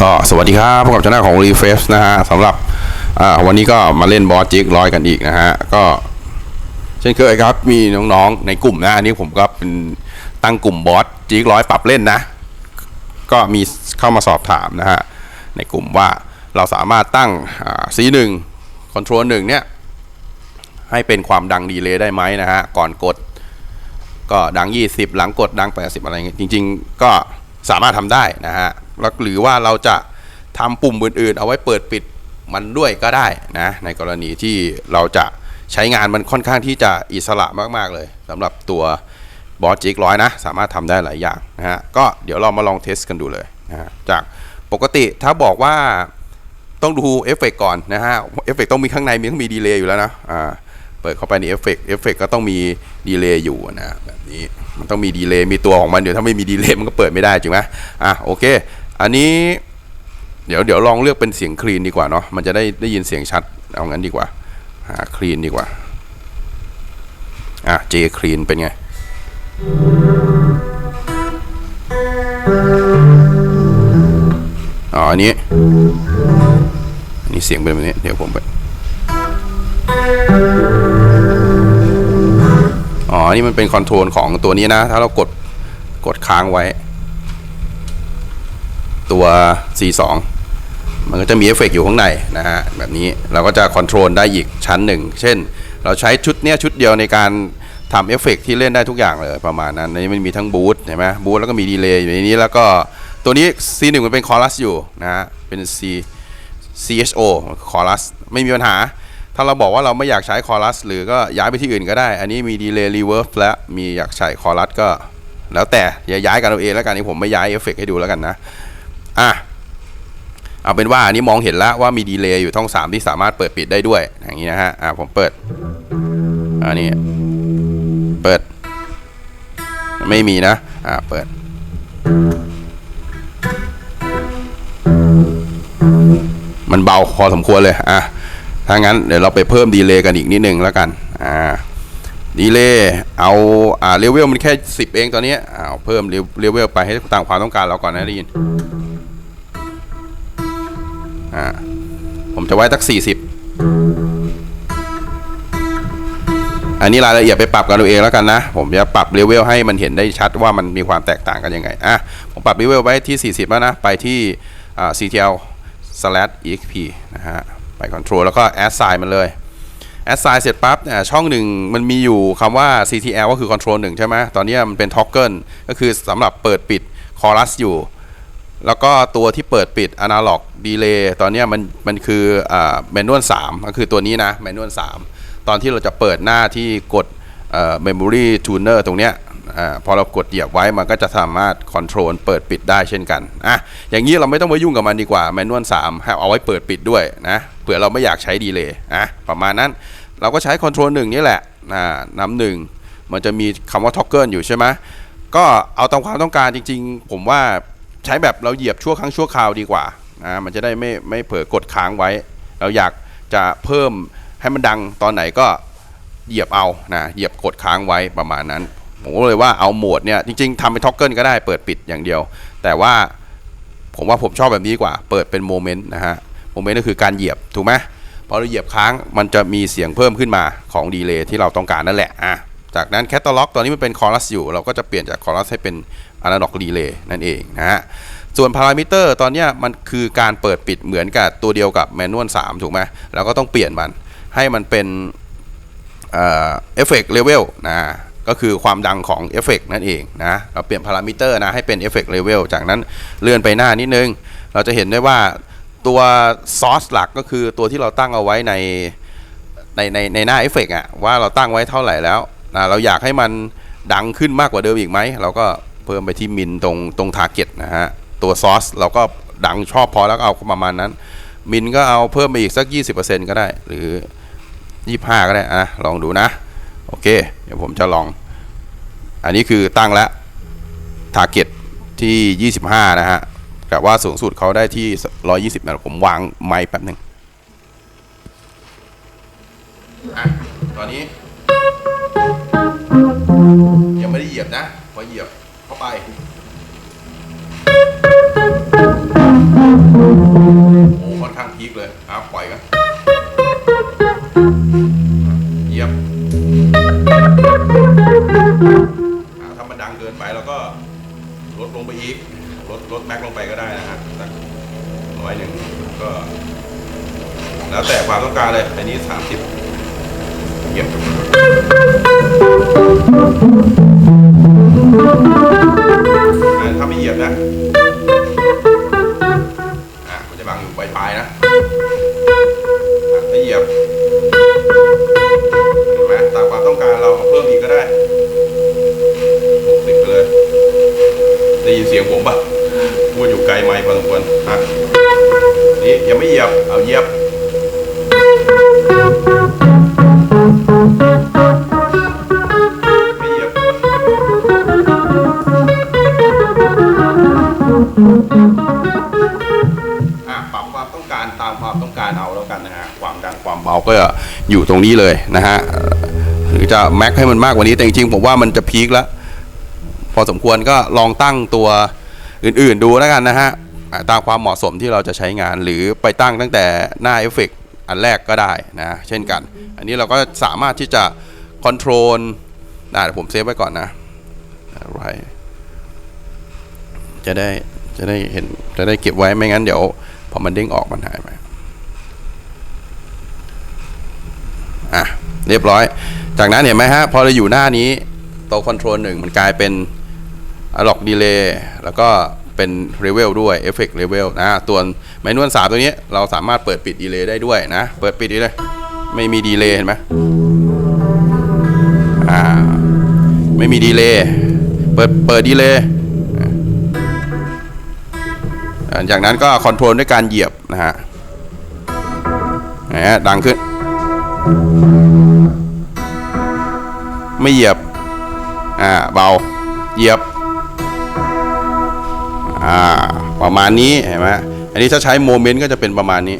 ก็สวัสดีครับพบกับช่องของ Refresh นะฮะสำหรับวันนี้ก็มาเล่นบอสจิกร้อยกันอีกนะฮะ ก็เช่นเคยครับ มีน้องๆ ในกลุ่มนะอันนี้ผมก็เป็นตั้งกลุ่มบอสจิกร้อยปรับเล่นนะ ก็มีเข้ามาสอบถามนะฮะ ในกลุ่มว่าเราสามารถตั้งอ่า C1 Control 1เนี่ย ให้เป็นความดังดีเลย์ได้ไหมนะฮะ ก่อนกด ก็ดัง 20 หลังกดดัง 80 อะไรเงี้ยจริง ๆ ก็ สามารถทำได้นะฮะแล้วหรือว่าเราจะทำปุ่มอื่นๆ เอาไว้เปิดปิดมันด้วยก็ได้นะในกรณีที่เราจะใช้งานมันค่อนข้างที่จะอิสระมากๆเลยสำหรับตัวบอสจิกร้อยนะสามารถทำได้หลายอย่างนะฮะก็เดี๋ยวเรามาลองเทสกันดูเลยนะฮะจากปกติถ้าบอกว่าต้องดูเอฟเฟกก่อนนะฮะเอฟเฟกต้องมีข้างในมีต้องมีดีเลย์อยู่แล้วนะอ่าเปิดเข้าไปในเอฟเฟกเอฟเฟกก็ต้องมี ดีเลย์อยู่นะแบบนี้มันต้องมีดีเลย์มีตัวของมันเดี๋ยวถ้าไม่มีดีเลย์มันก็เปิดไม่ได้จริงไหมอะโอเค อันนี้เดี๋ยวเดี๋ยวลองเลือกเป็นเสียงคลีนดีกว่าเนาะมันจะได้ได้ยินเสียงชัดเอางั้นดีกว่าหาคลีนดีกว่าอะเจคลีนเป็นไงอ๋ออันนี้อันนี้เสียงเป็นแบบนี้เดี๋ยวผมไป อ๋อ นี่มันเป็นคอนโทรลของตัวนี้นะ ถ้าเรากดกดค้างไว้ ตัว C2 มันก็จะมีเอฟเฟกต์อยู่ข้างในนะฮะ แบบนี้เราก็จะคอนโทรลได้อีกชั้นหนึ่ง เช่น เราใช้ชุดเนี้ยชุดเดียวในการทำเอฟเฟกต์ที่เล่นได้ทุกอย่างเลยประมาณนั้น ในนี้มันมีทั้งบูทเห็นไหมบูทแล้วก็มีดีเลย์อยู่ในนี้แล้วก็ตัวนี้ C1 มันเป็นคอรัสอยู่นะฮะ เป็น C CHO คอรัสไม่มีปัญหา ถ้าเราบอกว่าเราไม่อยากใช้คอรัสหรือก็ย้ายไปที่อื่นก็ได้ อันนี้มีดีเลย์รีเวิร์สและมีอยากใช้คอรัสก็ แล้วแต่อย่าย้ายกันเอาเองแล้วกันนี่ผมไม่ย้ายเอฟเฟกให้ดูแล้วกันนะอะเอาเป็นว่าอันนี้มองเห็นแล้วว่ามีดีเลย์อยู่ช่อง 3 ที่สามารถเปิดปิดได้ด้วย อย่างนี้นะฮะอะผมเปิดอันนี้เปิด ไม่มีนะอะเปิดมันเบาพอสมควรเลย อะ ถ้างั้นเดี๋ยวเราไปเพิ่มดีเลย์กันอีกนิดนึงแล้วกัน อ่า ดีเลย์เอาอ่าเลเวลมันแค่ 10 เองตอนนี้เอาเพิ่มเลเวลไปให้ตามความต้องการเราก่อนนะได้ยิน อ่า ผมจะไว้สัก 40 อันนี้รายละเอียดไปปรับกันเอาเองแล้วกันนะ ผมจะปรับเลเวลให้มันเห็นได้ชัดว่ามันมีความแตกต่างกันยังไง อะ ผมปรับเลเวลไว้ที่ 40 แล้วนะ ไปที่อ่า CTL slash exp นะฮะ ไป control แล้วก็ add sign มันเลย add sign เสร็จปั๊บเนี่ยช่องหนึ่งมันมีอยู่คำว่า CTL ก็คือ control 1 ใช่ไหมตอนนี้มันเป็น toggle ก็คือสำหรับเปิดปิด chorus อยู่ แล้วก็ตัวที่เปิดปิด analog delay ตอนนี้มันมันคืออ่า manual 3 ก็คือตัวนี้นะ manual 3 ตอนที่เราจะเปิดหน้าที่กดเอ่อ memory tuner ตรงเนี้ย อ่าพอเรากดเหยียบไว้มันก็จะสามารถ control เปิดปิดได้เช่นกันอะอย่างนี้เราไม่ต้องไปยุ่งกับมันดีกว่า manual 3ให้เอาไว้เปิดปิดด้วยนะเผื่อเราไม่อยากใช้ delay อะประมาณนั้นเราก็ใช้ control 1นี่แหละอ่านำหนึ่งมันจะมีคำว่า toggle อยู่ใช่ไหมก็เอาตามความต้องการจริง ๆ ผมว่าใช้แบบเราเหยียบชั่วครั้งชั่วคราวดีกว่านะมันจะได้ไม่ไม่เผลอกดค้างไว้ เราอยากจะเพิ่มให้มันดังตอนไหนก็เหยียบเอานะเหยียบกดค้างไว้ประมาณนั้น ผมก็เลยว่าเอาโหมดเนี่ยจริงๆทำเป็นท็อกเกิลก็ได้เปิดปิดอย่างเดียว แต่ว่าผมว่าผมชอบแบบนี้ดีกว่า เปิดเป็นโมเมนต์นะฮะโมเมนต์ก็คือการเหยียบถูกไหมพอเราเหยียบค้างมันจะมีเสียงเพิ่มขึ้นมาของดีเลย์ที่เราต้องการนั่นแหละอะจากนั้นแคตตาล็อกตอนนี้มันเป็นคอรัสอยู่ เราก็จะเปลี่ยนจากคอรัสให้เป็น analog relay นั่นเองนะฮะส่วนพารามิเตอร์ตอนนี้มันคือการเปิดปิดเหมือนกับตัวเดียวกับแมนนวล3ถูกไหมเราก็ต้องเปลี่ยนมันให้มันเป็นเอฟเฟกต์เลเวลนะ ก็คือความดังของเอฟเฟกต์นั่นเองนะเราเปลี่ยนพารามิเตอร์นะให้เป็นเอฟเฟกต์เลเวลจากนั้นเลื่อนไปหน้านิดนึง เราจะเห็นได้ว่าตัวซอสหลักก็คือตัวที่เราตั้งเอาไว้ในในในในหน้าเอฟเฟกต์อะว่าเราตั้งไว้เท่าไหร่แล้วนะเราอยากให้มันดังขึ้นมากกว่าเดิมอีกไหม เราก็เพิ่มไปที่มินตรงตรงทาร์เก็ตนะฮะ ตัวซอสเราก็ดังชอบพอแล้วก็เอาประมาณนั้น มินก็เอาเพิ่มไปอีกสัก 20%ก็ได้ หรือ 25 ก็ได้อะลองดูนะ โอเค เดี๋ยวผมจะลอง อันนี้คือตั้งแล้วทาร์เก็ตที่ 25 นะฮะกับว่าสูงสุดเขาได้ที่ 120นะผมวางไม้แป๊บหนึ่งอะตอนนี้ ยังไม่ได้เหยียบนะ พอเหยียบเข้าไป มันดังเกินไปแล้วก็ลดลงไปอีกลดลดแม็กลงไปก็ได้นะฮะสักร้อยหนึ่งก็ แล้วแต่ความต้องการเลยอันนี้สามสิบเหยียบถ้าไม่เหยียบนะอะมันจะบังอยู่ปลายๆนะไม่เหยียบเห็นไหมตามความต้องการเราเพิ่มอีกก็ได้ เสียงผมปะพูดอยู่ไกลไมค์พอสมควรฮะนี่ยังไม่เหยียบ เอาเหยียบไม่เหยียบ อะปรับความต้องการตามความต้องการเอาแล้วกันนะฮะ ความดังความเบาก็อยู่ตรงนี้เลยนะฮะหรือจะแม็กให้มันมากกว่านี้แต่จริงๆผมว่ามันจะพีคแล้ว อสมควรก็ลองตั้งตัวอื่นๆดูแล้วกันนะฮะตามความเหมาะสมที่เราจะใช้งานหรือไปตั้งตั้งแต่หน้าเอฟเฟกต์อันแรกก็ได้นะเช่นกัน อันนี้เราก็สามารถที่จะคอนโทรลนะผมเซฟไว้ก่อนนะอะไรจะได้จะได้เห็นจะได้เก็บไว้ไม่งั้นเดี๋ยวพอมันเด้งออกมันหายไปอะเรียบร้อย จากนั้นเห็นไหมฮะพอเราอยู่หน้านี้ตัวคอนโทรลหนึ่งมันกลายเป็น ล็อกดีเลย์แล้วก็เป็นเรเวลด้วยเอฟเฟกต์เรเวลนะตัวแมนนวลสามตัวนี้เราสามารถเปิดปิดดีเลย์ได้ด้วยนะ เปิดปิดดีเลยไม่มีดีเลย์เห็นไหมอ่าไม่มีดีเลย์เปิดเปิดดีเลย์จากนั้นก็คอนโทรลด้วยการเหยียบนะฮะนะฮะดังขึ้น ไม่เหยียบ อ่า เบา เหยียบ อ่าประมาณนี้เห็นไหมอันนี้ถ้าใช้โมเมนต์ก็จะเป็นประมาณนี้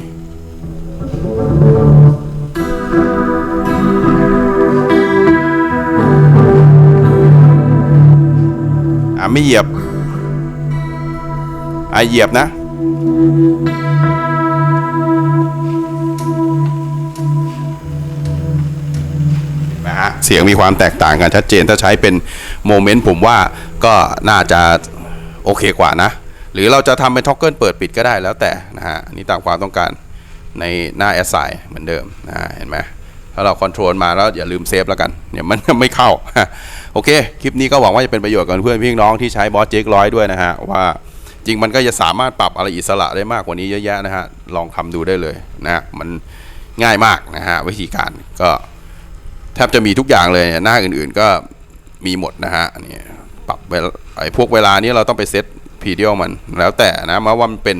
อ่าไม่เหยียบอ่าเหยียบนะนะฮะเสียงมีความแตกต่างกันชัดเจนถ้าใช้เป็นโมเมนต์ผมว่าก็น่าจะ โอเคกว่านะ หรือเราจะทำเป็นท็อกเกิลเปิดปิดก็ได้แล้วแต่นะฮะนี่ตามความต้องการในหน้าแอสไซเหมือนเดิมนะเห็นไหมถ้าเราคอนโทรลมาแล้วอย่าลืมเซฟแล้วกันเดี๋ยมันไม่เข้า โอเค คลิปนี้ก็หวังว่าจะเป็นประโยชน์กับเพื่อนพี่น้องที่ใช้บอสเจกร้อยด้วยนะฮะ ว่าจริงมันก็จะสามารถปรับอะไรอิสระได้มากกว่านี้เยอะแยะนะฮะ ลองทำดูได้เลยนะฮะมันง่ายมากนะฮะ วิธีการก็แทบจะมีทุกอย่างเลยหน้าอื่นๆก็มีหมดนะฮะนี่ ไอ้พวกเวลานี้เราต้องไปเซตพีเดียมัน แล้วแต่นะมาว่ามันเป็น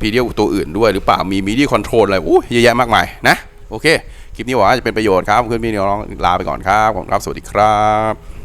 พีเดียตัวอื่นด้วยหรือเปล่ามีมีดีคอนโทรลอะไรอู้เยอะแยะมากมายนะ โอเค คลิปนี้หวังว่าจะเป็นประโยชน์ครับเพื่อนพี่น้องลาไปก่อนครับขอบคุณครับ สวัสดีครับ